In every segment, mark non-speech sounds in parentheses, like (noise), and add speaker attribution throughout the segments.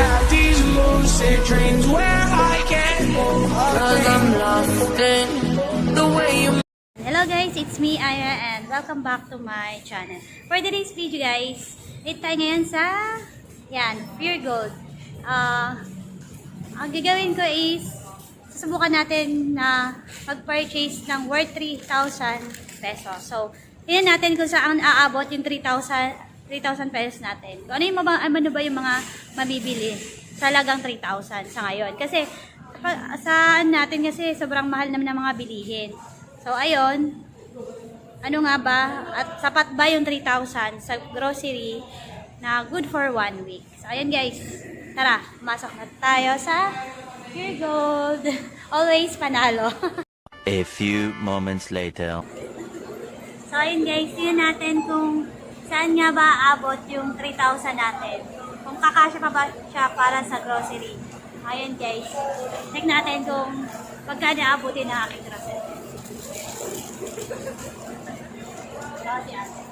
Speaker 1: have these lucid dreams where I move.
Speaker 2: Cause I'm lost in the way you
Speaker 3: Hello guys, it's me Aya and welcome back to my channel. For today's video guys, dito tayo ngayon sa yan, Pure Gold. Ah, ang gagawin ko is susubukan natin na mag-purchase ng worth 3,000 pesos. So, tingnan natin kung saan aabot yung 3,000 3,000 pesos natin. Kung ano, yung mga, ano ba yung mga mabibili sa lagang 3,000 sa ngayon. Kasi, saan natin kasi sobrang mahal naman ng mga bilihin. So, ayun. Ano nga ba? At sapat ba yung 3,000 sa grocery na good for one week? So, ayun guys. Tara, masok na tayo sa Pure Gold. (laughs) Always panalo. (laughs)
Speaker 4: A few moments later.
Speaker 3: so, ayun guys. Tingnan natin kung saan nga ba aabot yung 3,000 natin. Kung kakasya pa ba siya para sa grocery. Ayun guys. Check natin kung pagkano aabutin ng aking grocery. So, si ate.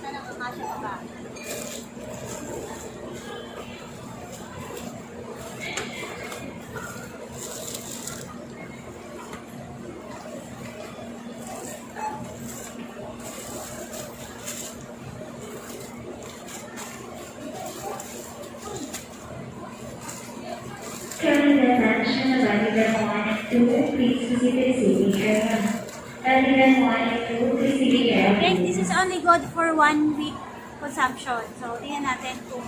Speaker 3: Saan ang kakasya pa ba?
Speaker 5: Turning the attention of everyone one and two, the receiving area. One and two, please visit the area.
Speaker 3: This is only good for one week consumption. So, tingnan natin kung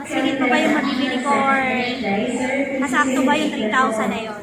Speaker 3: masingit pa ba yung mabibili ko or masakto ba yung 3,000 na yun.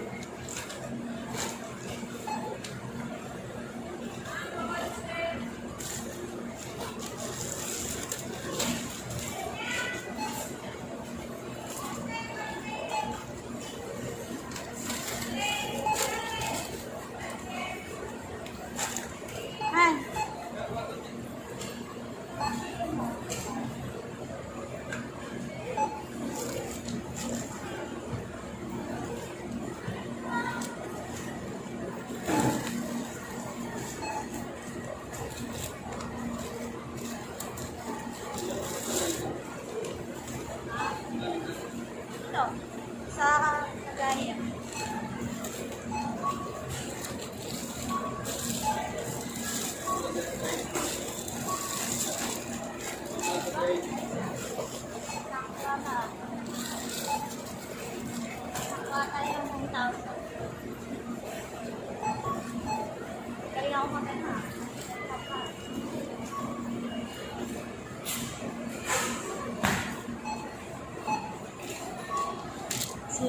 Speaker 3: Kira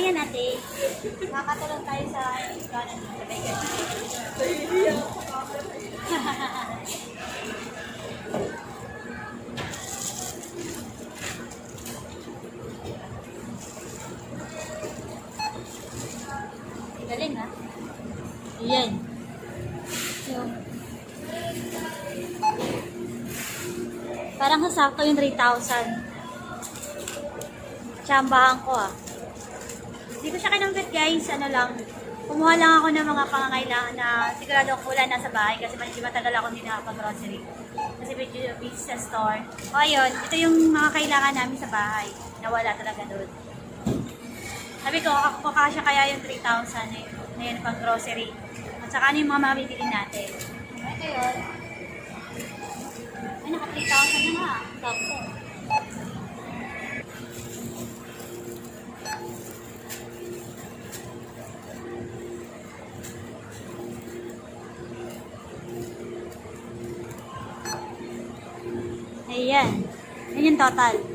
Speaker 3: yan natin. Makakatulong tayo sa iskanan ng sabay Galing ha? Yan. Yung... Parang sakto yung 3,000. Tsambahan ko ah. Hindi ko siya kinamit guys, ano lang. Kumuha lang ako ng mga pangangailangan na sigurado wala na sa bahay kasi medyo matagal ako hindi nakapag-grocery. Kasi medyo busy sa store. O ayun, ito yung mga kailangan namin sa bahay na wala talaga doon. Sabi ko, ako kasya kaya yung 3,000 eh, na yun pang grocery. At saka ano yung mga mabibili natin. Ito yun. Ay, naka 3,000 na nga. Sakto. Ayan. Yan yung total.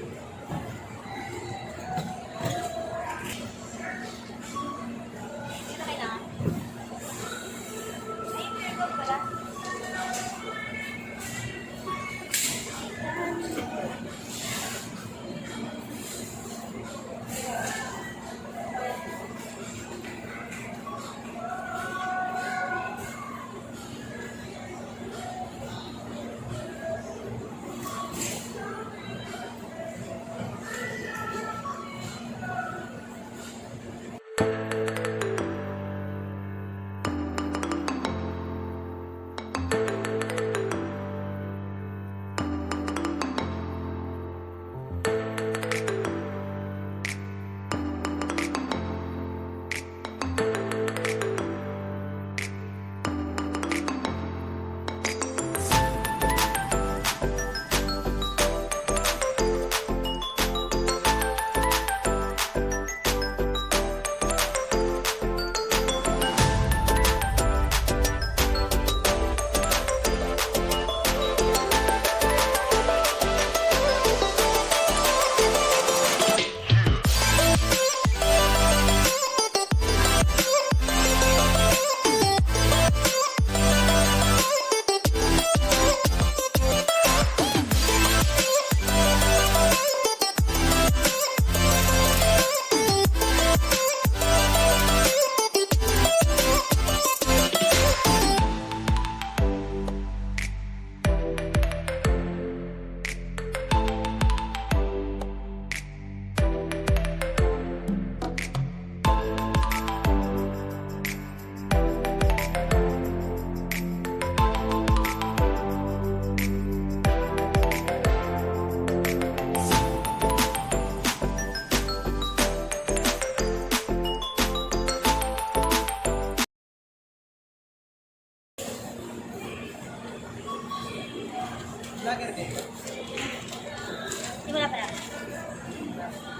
Speaker 3: Simula pa lang.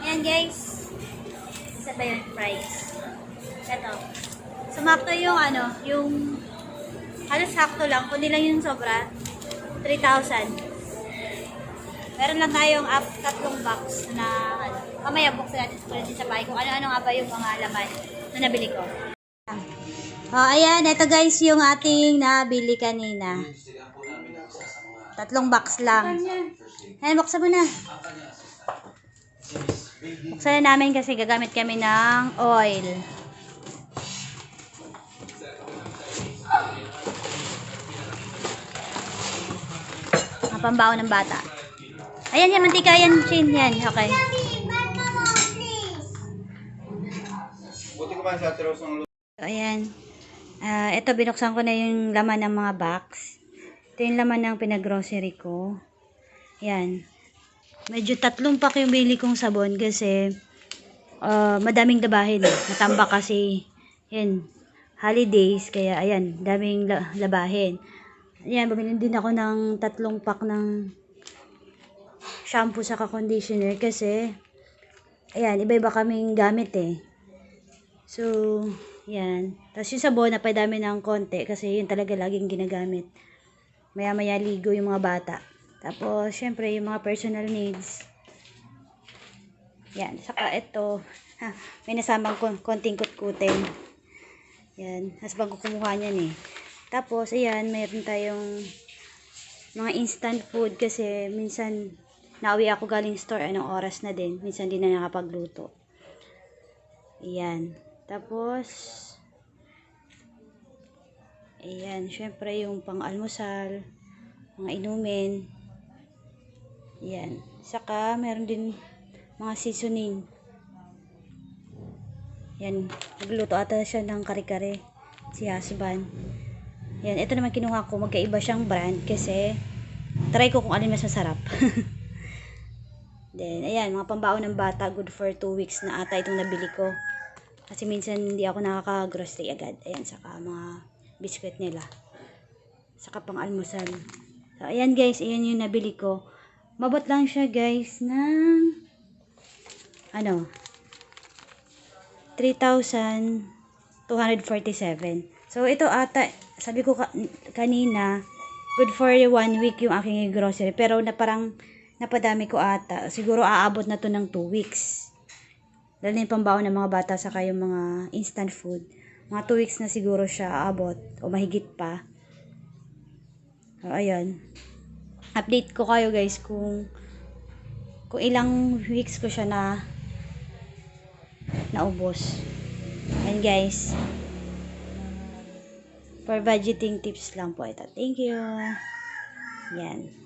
Speaker 3: Ayan guys. Isa ba yung price? Ito. Sumakto yung ano, yung halos sakto lang. Kundi lang yung sobra. 3,000. Meron lang tayong up tatlong box na ano. Buksan natin sa din sa bahay kung ano-ano nga ba yung mga laman na nabili ko. Oh, ayan. Ito guys yung ating nabili kanina. Tatlong box lang. Ayan, buksan mo na. Buksan na namin kasi gagamit kami ng oil. Ang pambaho ng bata. Ayan yan, mantika yan, Chin. Yan, okay. So, ayan. Ah, ito, binuksan ko na yung laman ng mga box. Ito yung laman ng pinag-grocery ko. Ayan. Medyo tatlong pack yung bili kong sabon kasi ah, madaming labahin. Natambak kasi yan, holidays. Kaya ayan, daming la- labahin. Ayan, bumili din ako ng tatlong pack ng shampoo sa conditioner kasi ayan, iba-iba kaming gamit eh. So, yan. Tapos yung sabon, napadami ng konti kasi yun talaga laging ginagamit. Maya-maya ligo yung mga bata. Tapos, syempre, yung mga personal needs. Yan. Saka ito, ha, may nasamang kon- konting kutkutin. Yan. Tapos bago kumuha niyan eh. Tapos, ayan, mayroon tayong mga instant food kasi minsan nauwi ako galing store, anong oras na din. Minsan din na nakapagluto. Ayan. Tapos, ayan, syempre yung pang-almusal, mga inumin. Ayan. Saka, meron din mga seasoning. Yan. Nagluto ata siya ng kare-kare. Si husband. Yan. Ito naman kinuha ko. Magkaiba siyang brand kasi try ko kung alin mas masarap. (laughs) Then, ayan. Mga pambaon ng bata. Good for 2 weeks na ata itong nabili ko. Kasi minsan hindi ako nakaka-grocery agad. Ayan, saka mga biscuit nila. Saka pang almusal. So, ayan guys, ayan yung nabili ko. Mabot lang siya guys ng ano 3,247. So, ito ata, sabi ko ka- kanina, good for one week yung aking grocery. Pero na parang napadami ko ata. Siguro aabot na to ng 2 weeks. Lalo na yung pambaon ng mga bata saka yung mga instant food. Mga 2 weeks na siguro siya aabot o mahigit pa. So, ayan. Update ko kayo guys kung kung ilang weeks ko siya na naubos. And guys, for budgeting tips lang po ito. Thank you. Yan.